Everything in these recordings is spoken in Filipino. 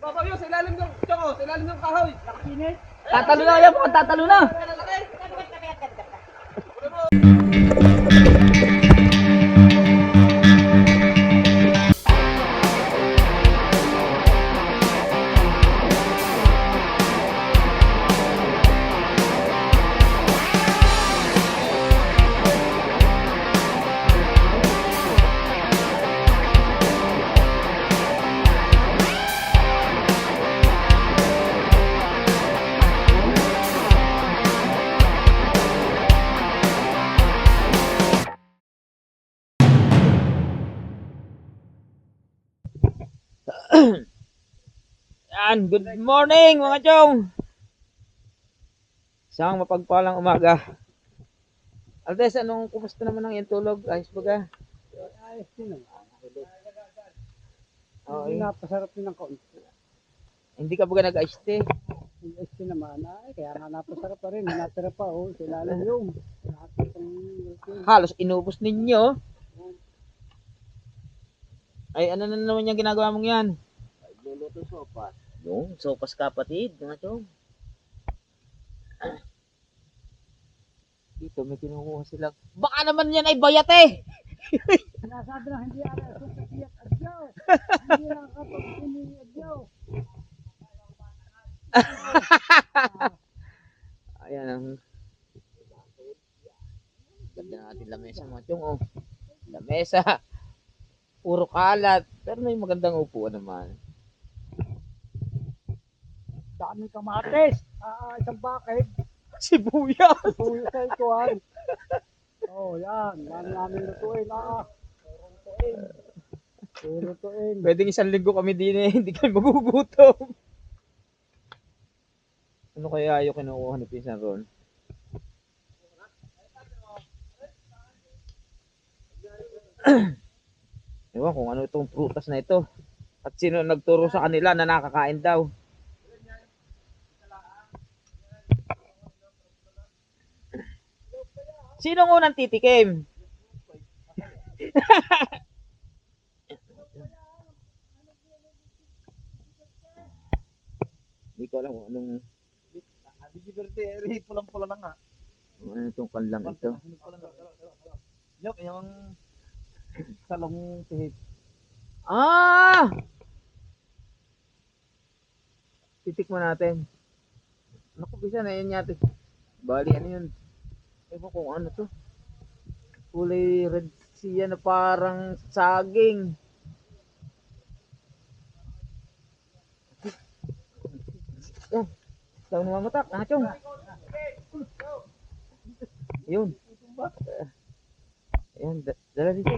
Babaw yun, sa ilalim ng, tsoko, sa ilalim ng kahoy. Nakasinit. Tatalo na yan, mukhang tatalo na. Yan, good morning mga chong. Isang mapagpalang umaga. Aldes, anong kumusta naman ang iyong tulog? Ayos ba ka? Ayos din naman. Eh. napasarap din ng kaunti. Hindi ka ba nag-ice tea? Ayos din naman. Ay, kaya nga napasarap pa rin. Natira pa, oh. Sa ilalim yung. Halos inubos ninyo. Ay, ano na naman yung ginagawa mong yan? Luluto sopas. Yung, sopas kapatid, mga chong. Dito may kinukuha sila. Baka naman yan ay bayat eh! Sinasabi na hindi ara sa kapiyak adyaw. Hindi nakakapag-ini adyaw. Ayan ang ganda natin lamesa mga chong oh. Lamesa. Puro kalat. Pero may magandang upuan naman. Dami kamates. Ah, isang bakit. Sibuyas. Tuyo sa ikuhan. Oh, yan. Yan namin lutuin. Ah, lutuin. Lutuin. Pwedeng isang linggo kami din eh. Hindi kami magugutom. Ano kaya yung kinukuha ni Pinsan Ron? Ewan kung ano itong prutas na ito. At sino nagturo sa kanila na nakakain daw. Sino ang unang titikim? Hindi ko alam kung anong Hindi verde, eh, pulang-pula na nga. ano itong kanlang ito. Yok, yung salong pihit. Ah! Titikman natin. Naku, bisa na yun yate. Bali, ano yun? Ewan kung ano to. Kulay red siya na parang saging. Yan. Daw namamatak. Ah, chong. Yun. Ayan, da- dala dito.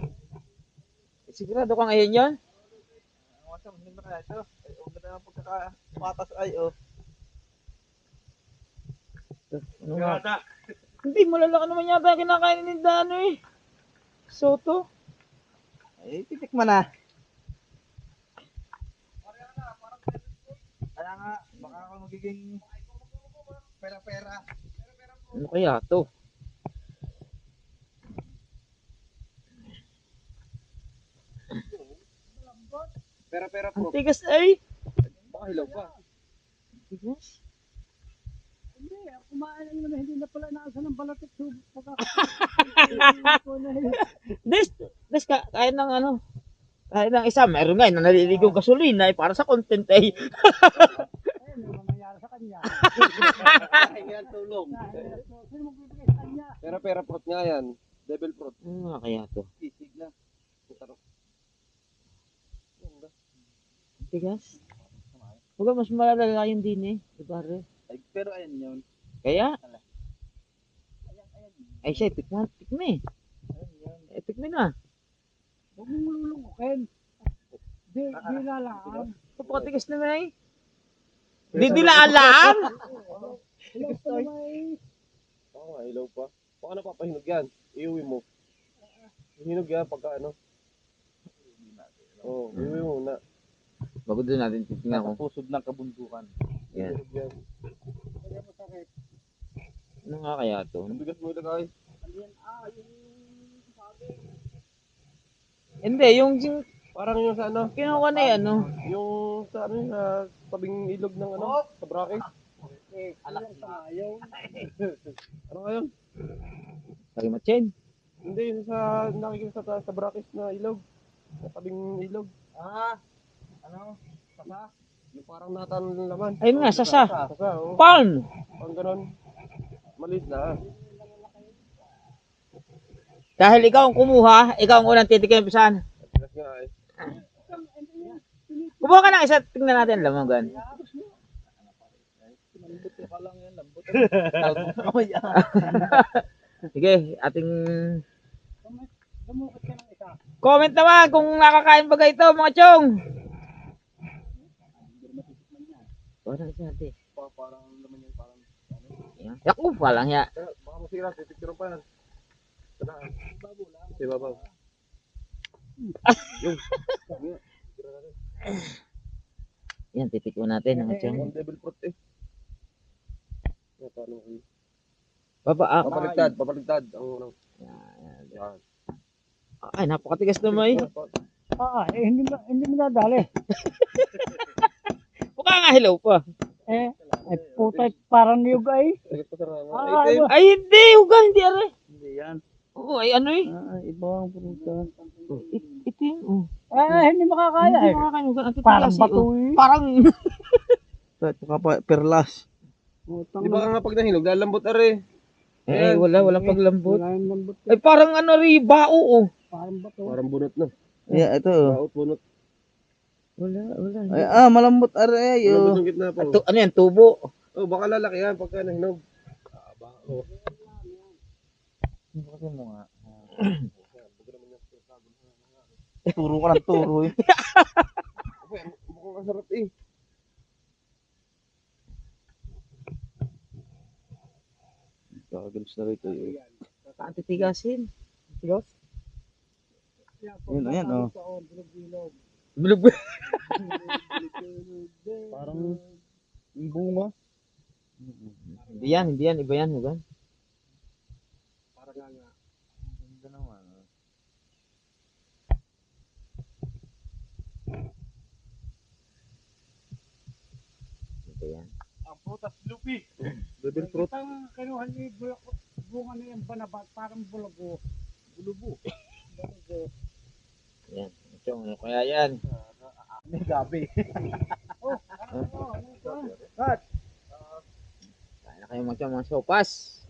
Sigurado kang ayan yun? Masam, hindi na kaya ito. Huwag na ang pagkakapatas ay, oh. Ano nga? Hindi, malalaka naman yata yung kinakain ni Dano eh. Soto. Ay, titikman na. Kaya nga, baka ako magiging pera-pera. Ano kaya to? Pera-pera Ang po. tigas ay. Baka hilaw pa. Tigas? Hindi, kumain naman, hindi na pala naasa ng balatik. So, baka Des, des, ka, kain ng ano. Kain ng isa, meron nga, eh, na naliligong gasolina eh, para sa content eh. Ayun, mangyayari sa kanya. Hingan tulong. Sino magbibigay sa kanya? Pero pera fruit nga yan. Devil fruit. Ano nga kaya to? Sisig na. Ang Tigas? Huwag mas malalala yung din eh. Di ba re? Ay, pero ayan yun. Kaya? Ay siya, tikman, tikme. Eh, tikme na. Huwag mong lulukukin. Di, di lalaan. Kapatigas na may. Di dilaan? Hilaw pa naman Oo nga, ilaw pa. Baka napapahinog yan. Iuwi mo. Hinog yan pagka ano. Oo, oh, iuwi mo na. Bago doon natin titingnan kung pusod ng kabundukan. yan. Hinog yan. Kaya masakit. Ano nga kaya to? Ang bigas mo ilagay. Ano? Ah, yung sabi. Hindi, yung, yung Parang yung sa ano, Kinuha na yan, no? yung sa ano, sa tabing ilog ng ano, sa Brackets. Anak na ayaw. Ano ngayon? Lagi matchen. Hindi, yung sa nakikita sa, sa Brackets na ilog. Sa tabing ilog. Ah, ano? Saka? Yung parang natan laman. Ayun nga, sasa. Saka, oh. Palm! Parang ganon. Maliit na. Dahil ikaw ang kumuha, ikaw ang unang titikin pisan. Tigas nga eh. Kumuha ka ng isa, tingnan natin lamugan. Sige, ating comment naman kung nakakain ba ito mga chong. Parang yung parang. Yaku pa lang ya. Baka masira, titiptiran pa yan. Sana. Babaw lang. Si babaw. Yung. Yung. Tira natin. Yan, mga chong. One devil fruit eh. Ko? Baba, ah, Papaligtad, papaligtad. Ang. Yan. ay, napakatigas naman eh. Ah, eh, hindi mo, hindi mo nadali. Mukha nga hilaw pa. Eh, ay puta, parang niyog ay. Ah, Eh, ano? Ay, hindi, huga, hindi are. Hindi yan. Oo, ay ano eh. Ah, ibang prutas. It- Ito yun, oh. Eh, hindi makakaya Hindi eh. makakain, huga. Ang Parang eh, bato oh. eh. Parang, Saka pa, perlas. Di ba nga pag nahinog, lalambot are. eh, wala, walang paglambot. Wala yung lambot. Ay, parang ano rin, bao, oh. Parang bato. Parang bunot na. Yeah, ito. oh. Baot, bunot. Wala, wala. Ay, ah, malambot are Lambot yo. yung gitna pa. Tu- ano yan, tubo. Oh, baka lalaki yan pagka nahinog. Oh. Turo ka ng turo eh. Mukhang kasarap eh. Gagals na rito eh. Saan titigasin? Tigas? Yun, ayan oh. Bilog. Parang yung bunga. hindi yan, hindi yan, iba yan, hugan. Ganda naman. Iba yan. Ang putas lupi. Devil fruit. Ang kinuha ni bu- bunga na yung banabat, parang bulago. Bulubo. Bulago. Yan. Chong, kaya yan? May gabi. Kaya na kayo magchong mga sopas.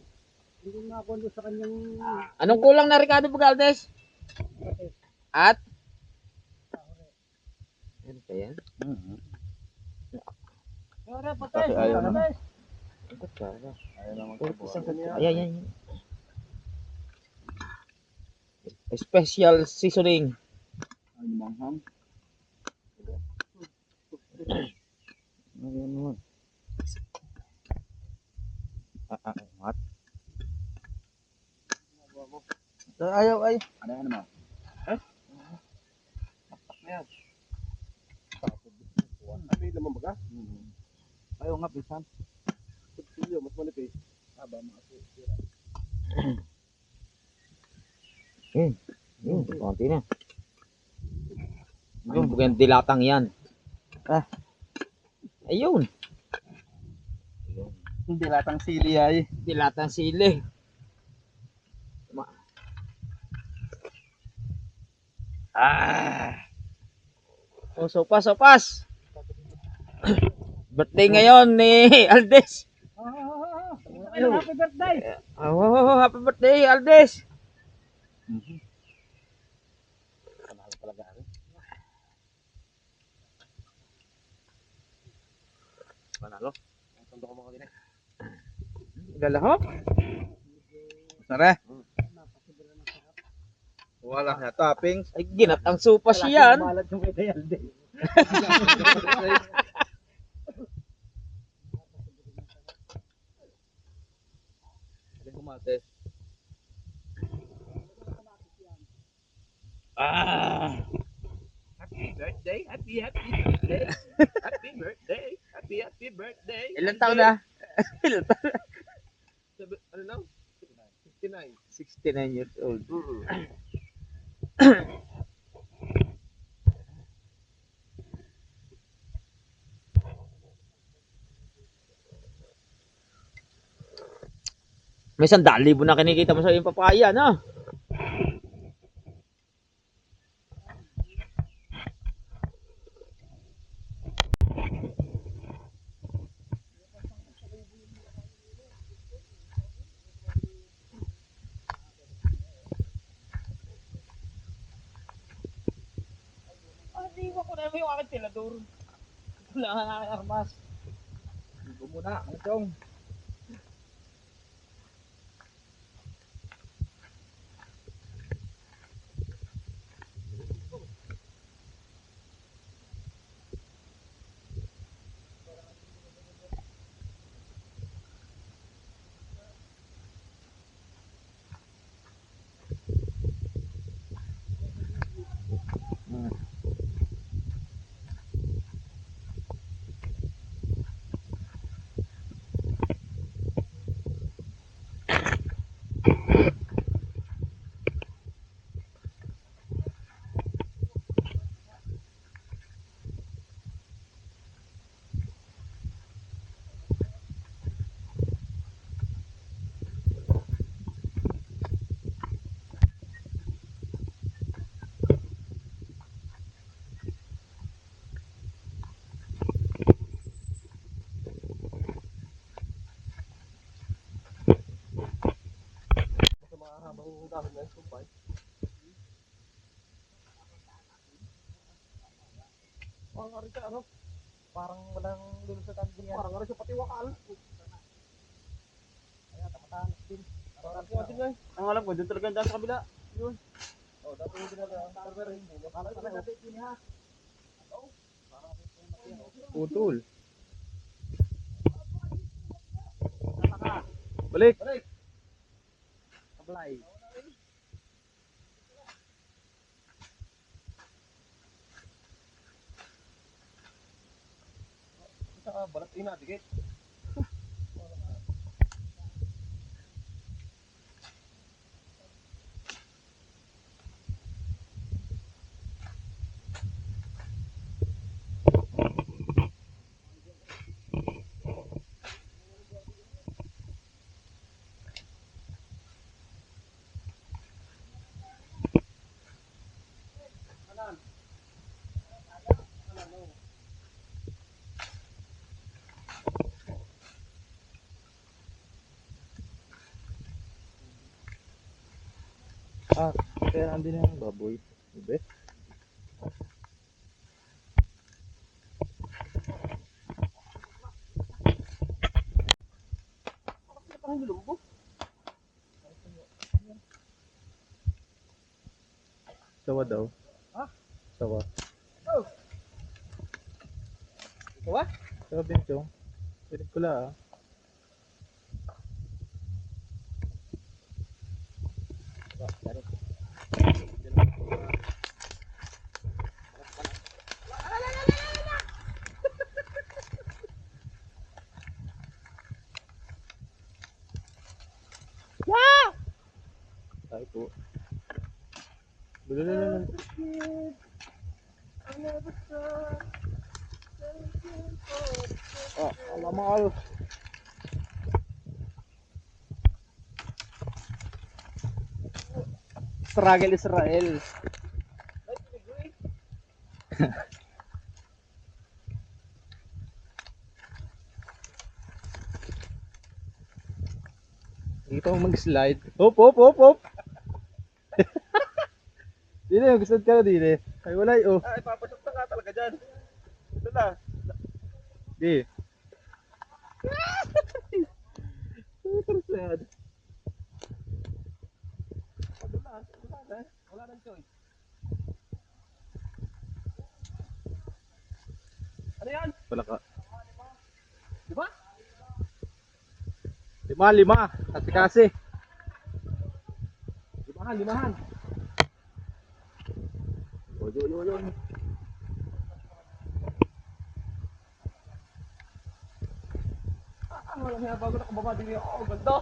Hindi na ako doon sa kanyang Anong kulang na Ricardo Bugaldes? At? Ano pa yan? Pero patay. Kasi ayaw para. Ayaw Oh, isang buwan. Ayan, yan, yan. Special seasoning. Ay, manghang. Ayan naman. Ah, ah, what? Ayaw ay. Ano yan naman? Ano yung lamang baga? Ayaw nga, pisan. Silyo, mas manipis. Aba, mga Yun, konti na. Yun, bukang dilatang yan. Ah. Ayun, Hindi latang sili ay. dilatang sili. Ah. Oh, sopas, sopas. Birthday ngayon ni Aldes. Ah, ah, ah. Ay, Happy birthday. Oh, happy birthday, Aldes. Panalo. Tanda ko mga kanina. Galahok. Sare. Wala na toppings. Ay, ginatang sopas yan. Malat yung kay Alde. Kumates. Ah. Happy birthday, happy, happy birthday. Happy birthday, happy, happy birthday. Ilan taon na? Ilan taon na? Sabi- ano lang? 69. 69 years old. Mm-mm. May 100,000 na kinikita mo sa iyong papaya, no? Muna, ang chong. Sa mga habang dahon ng sumpay. Parang nga rin siya, ano? Parang walang lulo sa yan. Parang nga rin siya pati wakal. Kaya tamatanas din. Parang nga din yan. Ang alam ko, doon talaga dyan sa kabila. Oh, dati yung ginagawa. Server rin. Parang nga natin yun ha. Putol. Balik. Balik! Apply. Saka balat ina, dikit. Ah, kaya nandun yung baboy. Ibe. Parang nilumbo. Sawa daw. Ha? Sawa. Oh! Sawa? Sawa din chong. Pwede pula ah. Ay po. Bulululul. Ah, alam mo kayo. Struggle Israel. Pa mag-slide. Hop, hop, hop, hop. Dili, gusto ka na dili. Ay, wala oh. Ay, papasok na nga talaga dyan. Ito na. Di. Sad. Wala, wala na. Wala nang choice. Ano yan? Wala ka. Di ba? Lima, lima. Kasi kasi. Limahan, limahan. Yo. Ah, wala nga bago nakababa din ako. Oh, ganda.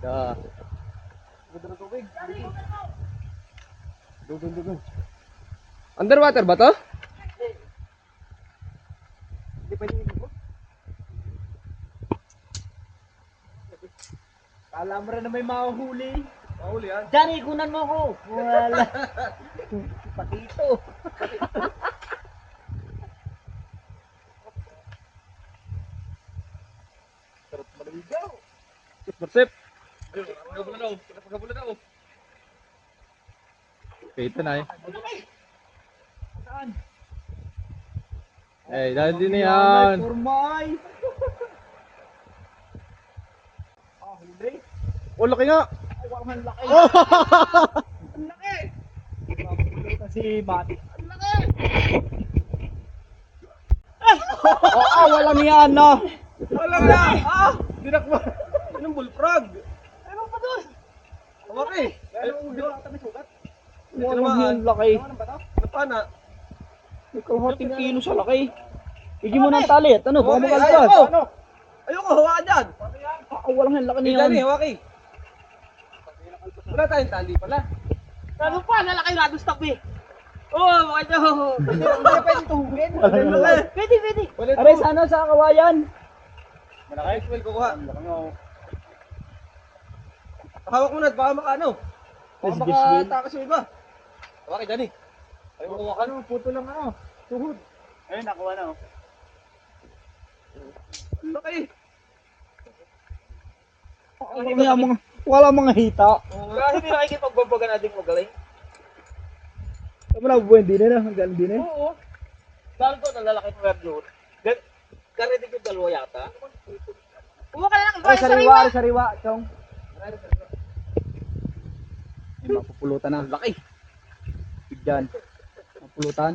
Da. Ganda ng tubig. Dugun, dugun. Underwater ba to? Hindi pwede yung Kala mo rin na may mahuhuli. Mahuli yan. Diyan, ikunan mo ko. Wala. Patito. Sarap maligaw. Marsip. Pagkabulan daw. Ito na eh. Eh, dahil din yan. Kurmay. Oh, laki nga. Ang laki. Kasi mati. Oo, walang yan, no? Wala na! Ah! Dinakma! Anong bullfrog? Ano pa doon? Hawak eh! Ano yung ulo? Ata may sugat? Walang yan, laki. Ano pa na? May kalahating kilo sa laki. Bigyan mo ng tali at ano, baka Okay, magaltas. ayoko! Ayoko, hawakan dyan! Ah, walang yan, laki niyan. dali, hawak eh! Wala tayong tali pala. Ano pa? Lalaki na gusto eh. Oo, mga nyo. Hindi, hindi pwede tuhugin. Pwede, pwede. Wala Aray, sana sa kawayan. Malaki. Well, kukuha. Hawak mo na, baka makaano. Baka makatakas yung iba. Hawak eh, Dani. Ayaw mo hawakan. Ano, puto lang ano. Tuhod. Ayun, nakuha na. oh. Ang Laki. Wala mga, mga, wala mga hita. Kaya hindi nakikipagbabaga natin magaling. Wala buwan din na, hanggang din eh. Oo. Lalo to, nalalaki ng red yun. Karinig yung dalawa yata. Kuha ka na ng Ay, iba, sariwa, ay, sariwa, chong. Mapupulutan na. Laki. Bigyan. Mapulutan.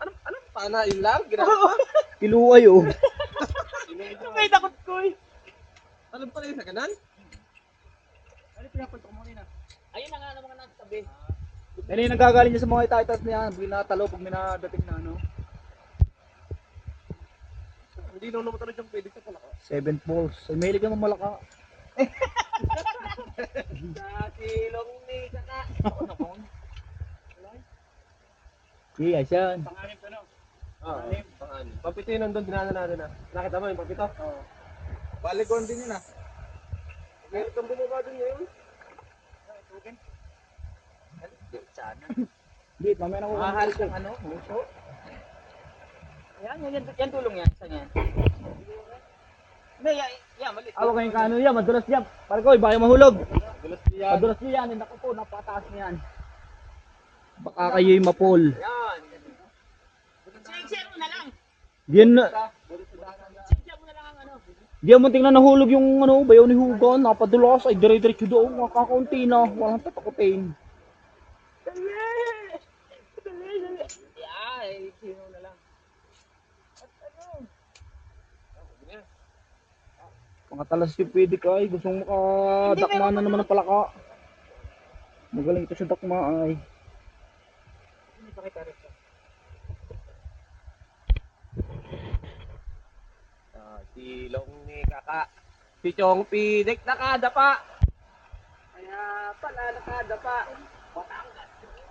Ano, ano? Pana yun lang? Ginagawa? Piluay oh. May takot ko eh. Alam pala yung sa kanan? Ayun na nga naman nasa tabi. Yan yung nagagaling niya sa mga itaitas niya. Binatalo pag may nadating na ano. Hindi nung naman talagang pwede sa pala. Seven balls. Ay, mahilig naman malaka. Sa silong ni Kaka. Iya, siya. Pangalim ko, no? Ah, pangalan. Papito yun nandun, dinaanan natin na. Nakita mo yung papito? Oo. Baligon din yun ah. Meron kang bumaba dun ngayon. Sana. Hindi, mamaya na ko. Mahal kang ano, muso. Yan, yan, yan, yan tulong yan. Saan yan? Hindi, yan, yan, mali. Awa kayong kano yan, madulas yan. Para ko, baka mahulog. Gulat niya. Madulas niya yan, hindi po, napakataas niya yan. Baka kayo'y mapol. Yan. Share mo na lang. Diyan na, ano. diyan mo tingnan nahulog yung ano, bayaw ni Hugon, napadulas, ay dire-diretso doon, makakaunti na, walang tatakutin. Yan, eh, sino na lang. Mga talas yung pwede ka ay, gustong makadakma na naman ng palaka. Magaling ito sa dakma ay. Ah, silong ni Kaka. Si Chong Pidik nakadapa. Kaya pala nakadapa. Batangas.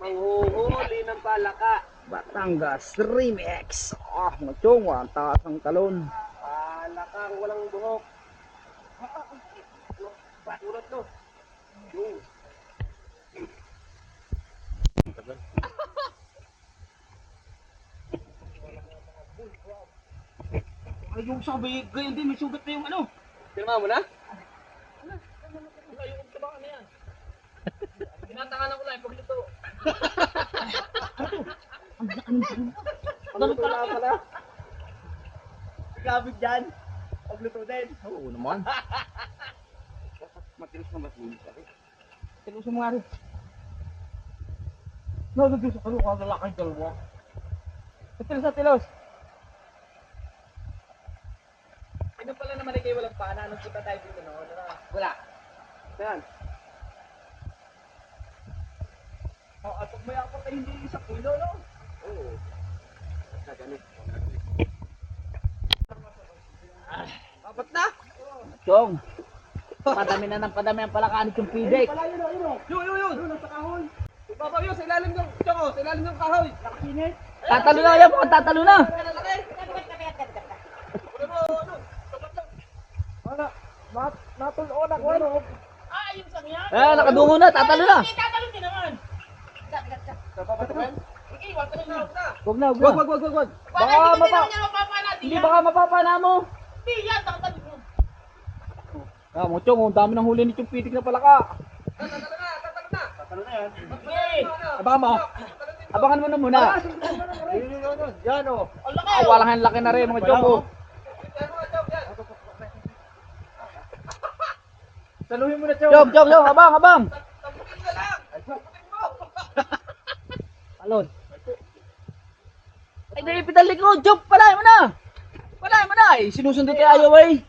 Manghuhuli ng palaka. Batangas Remix. Ah, machong, ang taas ang talon. Palakang walang buhok. Baturot no. Yung. Ay, yung sabi, ganyan din, may sugat na yung ano. Pirma mo na? Ay, yung tabakan na yan. Tinatanganan ko lang yung pagluto. Ano pala pala? Gamit dyan. Pagluto din. Oo naman. Matilis na matilis. Tinusin mo nga rin. Nalagay sa kaluka, lalakay dalawa. Tilos sa tilos. Ano pala naman ay kayo walang pana? Nung kita tayo dito, no? Wala. Wala. Saan? Oh, at pag may apat ay hindi isa kilo, no? Oo. Sa ganit. Apat na? Chong. Padami na ng padami ang palakanit yung pidek. Yun, yun, yun. Yun, nasa kahoy. Ibabaw yun, sa ilalim ng, Choko, sa ilalim ng kahoy. Nakasinit. Tatalo na yan, mukhang tatalo na. Nat natuloy na Ah, yung sang yan. Ah, nakadungo na, tatalo na. Tatalo. Sige, wag na. Na, Wag, wag, wag, wag, wag. Baka hindi mapa- Hindi yan. baka mapapana mo. Di yan, tatalo mo. Ah, mo chong, ang dami ng huli ni Chong Pitik na palaka. Sige. Abangan mo. Abangan mo na muna. Yan o. Ang Ah, walang laki na rin mga chong. oh. Saluhin mo na, Chow. Chong, chong, chong, abang, abang. Alon. Ay, dali pitang likod. Chong, palay mo na. Palay mo na. Eh, sinusundo tayo ayaw eh.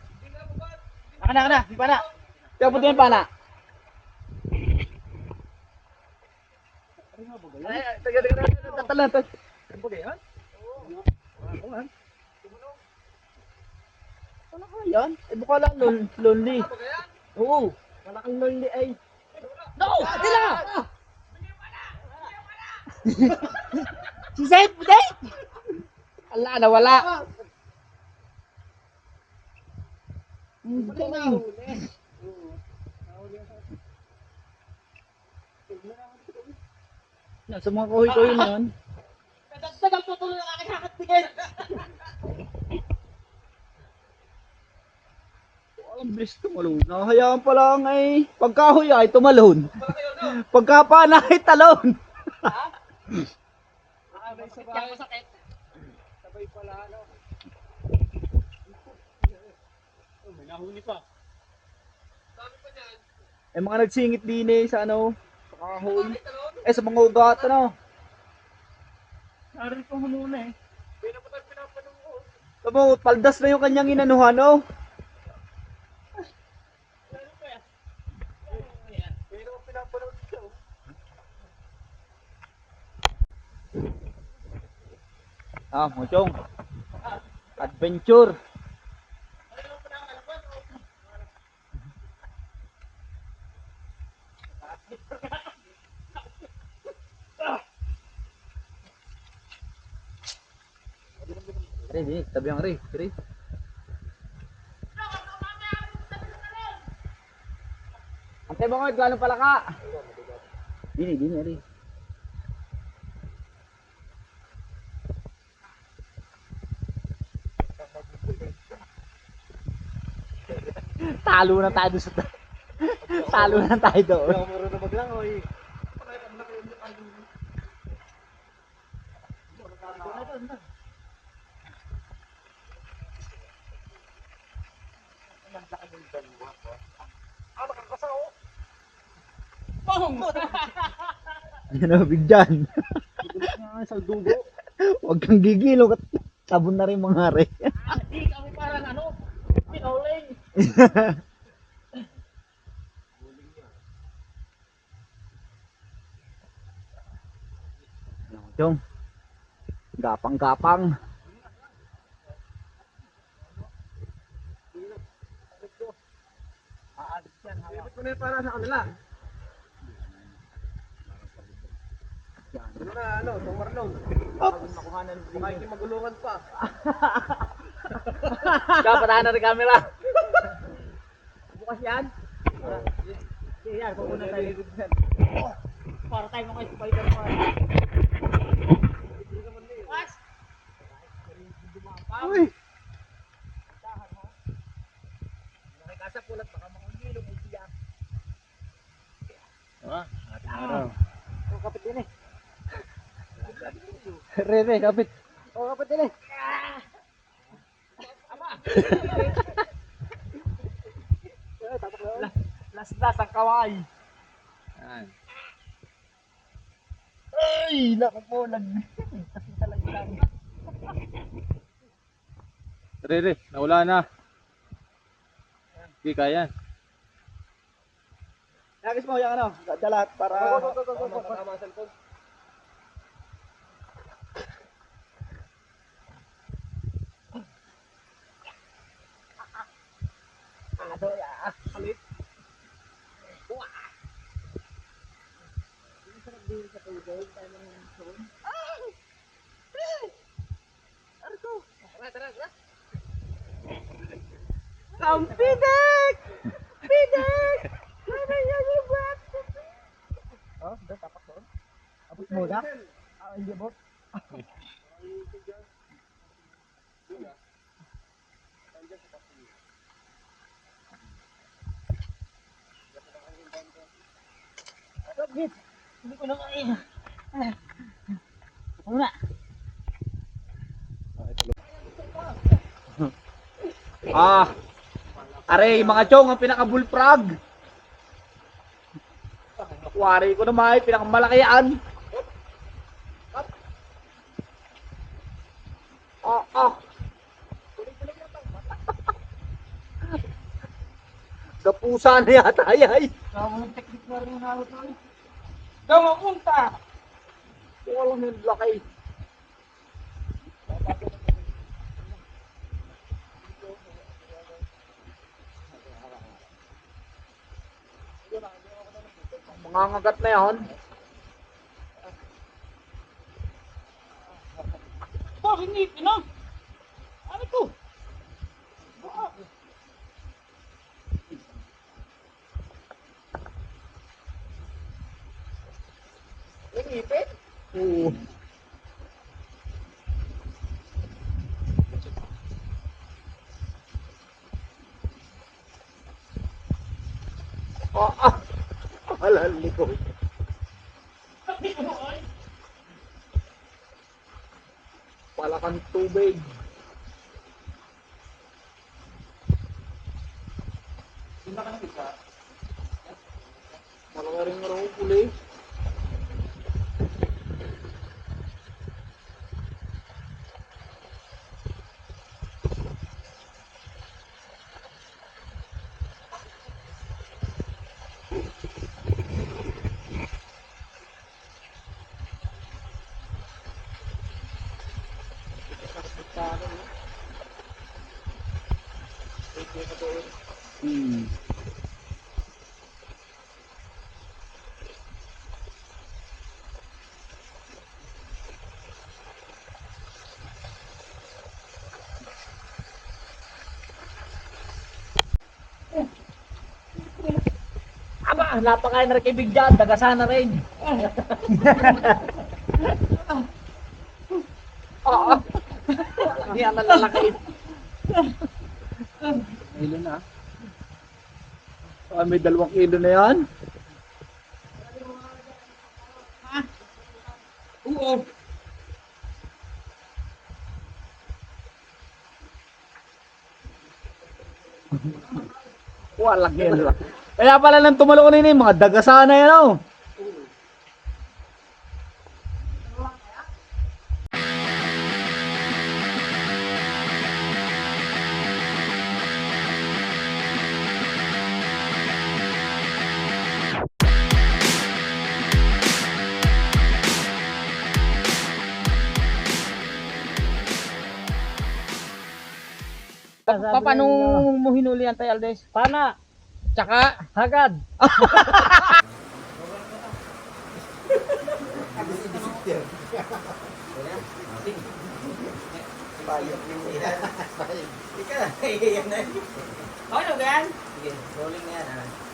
Aka na, aka na. Di pa na. Kaya puti yung pana. Ay, ay, taga, taga, taga, taga, taga, taga. Ano ka yan? Eh, baka lang lon- lonely. Oo. Malaking lonely ay. No! Dila! si Zed, Zed! Ala, nawala. Hmm, galing. Nasa mga kuhi-kuhi na yun. Tutuloy ang aking kakatbigay. Ang bilis tumalon. Nakahayaan pa lang ay pagkahoy ay tumalon. Pagkapana ay talon. Sakit yan, masakit. Eh mga nagsingit din eh sa ano, sa kahoy. Eh sa mga ugat ano. Narin ko muna eh. Tamo, paldas na yung kanyang inanuhan oh. Ah, mochong. Adventure. Re, di, tabi ang re, re. Antay mo ngayon, gano'n pala ka? Dini, dini, re. Talo na tayo sa... Talo na tayo doon. Ako marunong maglangoy. Ano, bigyan. Sa dugo. Huwag kang gigilo. Tabon na rin mga re. Di kami parang ano, pinauling. Jong. Gapang-gapang. Ito na yung para sa kanila. Ano na, ano, itong marlon. Baka hindi magulungan pa. Kapatahan na rin camera. Bukas yan. Sige yan, tayo. Para tayo mga Spider-Man. Bukas! Uy! Kasapulat baka mga gilong ay siya. Oh, kapit din eh. Re, re, kapit. Oh, kapit din eh. Las-las ang kaway. Ay, naku po, nag... talaga lang. Re, re, nawala na. Hindi kaya. Nagis mo yung ano, dalat para... Tama sa likod. Ang pidik! Oh, doon, tapak doon. Abot mo na? Ah, hindi abot. Git, hindi ko na kaya. Muna. Ah. Aray, mga chong, ang pinaka-bullfrog. Wari ko naman, pinakamalaki yan. Ah, ah. Gapusa na yata, ay. Tama yung technique na rin na ito. Gawa punta! Walang yung laki. Mga ngagat na yan. Bakit hindi na? Ano to? Yung ipit? Oo. Ah, ah. Alali ko. Palakang tubig. Malaki rin raw puli. Hmm. Aba, napakain na rin kay Big John, dagasan na rin. Oo. Hindi ang lalaki. Kilo na. Ah, may dalawang kilo na yan. Oo. Walang yan. Kaya pala nang tumalo ko na yun, mga dagasa na yan oh. Pa, paano mo hinuli yan tayo, Aldes? Pana. Tsaka? Hagad. Ano ba yan? Sige, rolling na yan ah.